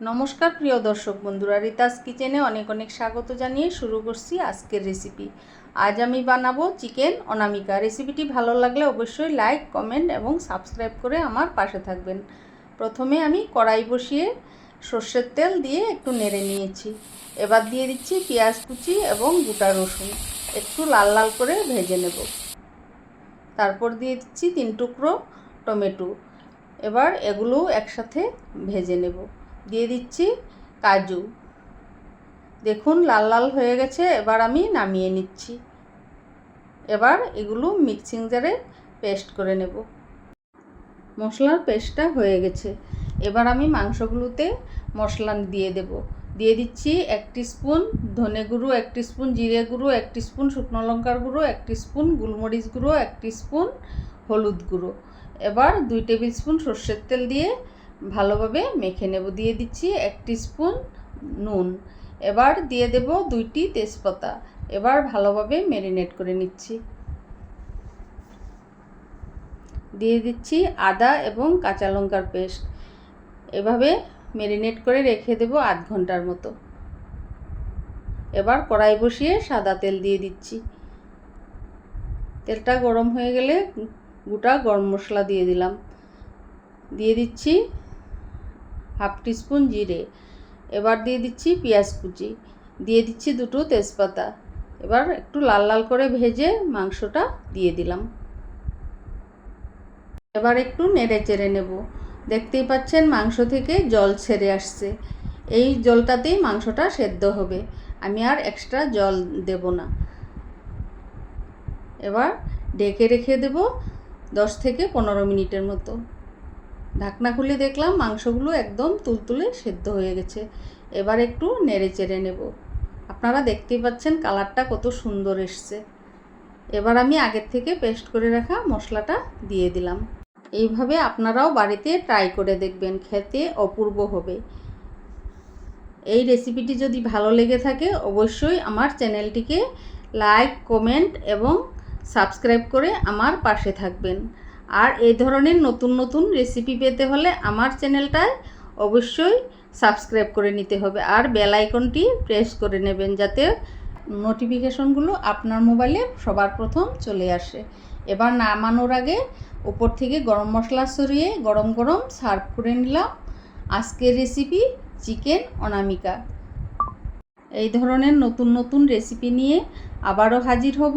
নমস্কার প্রিয় দর্শক বন্ধুরা, রিতাস কিচেনে অনেক অনেক স্বাগত জানিয়ে শুরু করছি আজকের রেসিপি আজ আমি বানাবো চিকেন অনামিকা। রেসিপিটি ভালো লাগলে অবশ্যই লাইক কমেন্ট এবং সাবস্ক্রাইব করে আমার পাশে থাকবেন। প্রথমে আমি কড়াই বসিয়ে সর্ষের তেল দিয়ে একটু নেড়ে নিয়েছি। এবার দিয়ে দিচ্ছি পেঁয়াজ কুচি এবং গোটা রসুন। একটু লাল লাল করে ভেজে নেব। তারপর দিয়ে দিচ্ছি তিন টুকরো টমেটো। এবার এগুলো একসাথে ভেজে নেব। দিয়ে দিচ্ছি কাজু। দেখুন, লাল লাল হয়ে গেছে, এবার আমি নামিয়ে নিচ্ছি। এবার এগুলো মিক্সিং জারে পেস্ট করে নেব। মশলার পেস্টটা হয়ে গেছে। এবার আমি মাংসগুলোতে মশলা দিয়ে দেব। দিয়ে দিচ্ছি এক স্পুন ধনে গুঁড়ো, এক স্পুন জিরে গুঁড়ো, এক স্পুন শুকনো লঙ্কার গুঁড়ো, এক স্পুন গোলমরিচ গুঁড়ো, এক স্পুন হলুদ গুঁড়ো। এবার দুই টেবিল স্পুন সর্ষের তেল দিয়ে ভালোভাবে মেখে নেব। দিয়ে দিচ্ছি এক স্পুন নুন। এবার দিয়ে দেব দুইটি তেজপাতা। এবার ভালোভাবে ম্যারিনেট করে নিচ্ছি। দিয়ে দিচ্ছি আদা এবং কাঁচা লঙ্কার পেস্ট। এভাবে ম্যারিনেট করে রেখে দেব আধ ঘণ্টার মতো। এবার কড়াই বসিয়ে সাদা তেল দিয়ে দিচ্ছি। তেলটা গরম হয়ে গেলে গোটা গরম মশলা দিয়ে দিলাম। দিয়ে দিচ্ছি হাফ টিস্পুন জিরে। এবার দিয়ে দিচ্ছি পেঁয়াজ কুচি। দিয়ে দিচ্ছি দুটো তেজপাতা। এবার একটু লাল লাল করে ভেজে মাংসটা দিয়ে দিলাম। এবার একটু নেড়ে চেড়ে নেব। দেখতেই পাচ্ছেন মাংস থেকে জল ছেড়ে আসছে। এই জলটাতেই মাংসটা সেদ্ধ হবে। আমি আর এক্সট্রা জল দেব না। এবার ডেকে রেখে দেব দশ থেকে পনেরো মিনিটের মতো। ঢাকনা খুলে দেখলাম মাংসগুলো একদম তুলতুলে সেদ্ধ হয়ে গেছে। এবার একটু নেড়ে চেড়ে নেব। আপনারা দেখতেই পাচ্ছেন কালারটা কত সুন্দর এসছে। এবার আমি আগের থেকে পেস্ট করে রাখা মশলাটা দিয়ে দিলাম। এইভাবে আপনারাও বাড়িতে ট্রাই করে দেখবেন, খেতে অপূর্ব হবে। এই রেসিপিটি যদি ভালো লেগে থাকে অবশ্যই আমার চ্যানেলটিকে লাইক, কমেন্ট এবং সাবস্ক্রাইব করে আমার পাশে থাকবেন। আর এই ধরনের নতুন নতুন রেসিপি পেতে হলে আমার চ্যানেলটায় অবশ্যই সাবস্ক্রাইব করে নিতে হবে আর বেল আইকনটি প্রেস করে নেবেন যাতে নোটিফিকেশনগুলো আপনার মোবাইলে সবার প্রথম চলে আসে। এবার নামানোর আগে উপর থেকে গরম মশলা সরিয়ে গরম গরম সার্ভ করে নিলাম। আজকের রেসিপি চিকেন অনামিকা। এই ধরনের নতুন নতুন রেসিপি নিয়ে আবারও হাজির হব।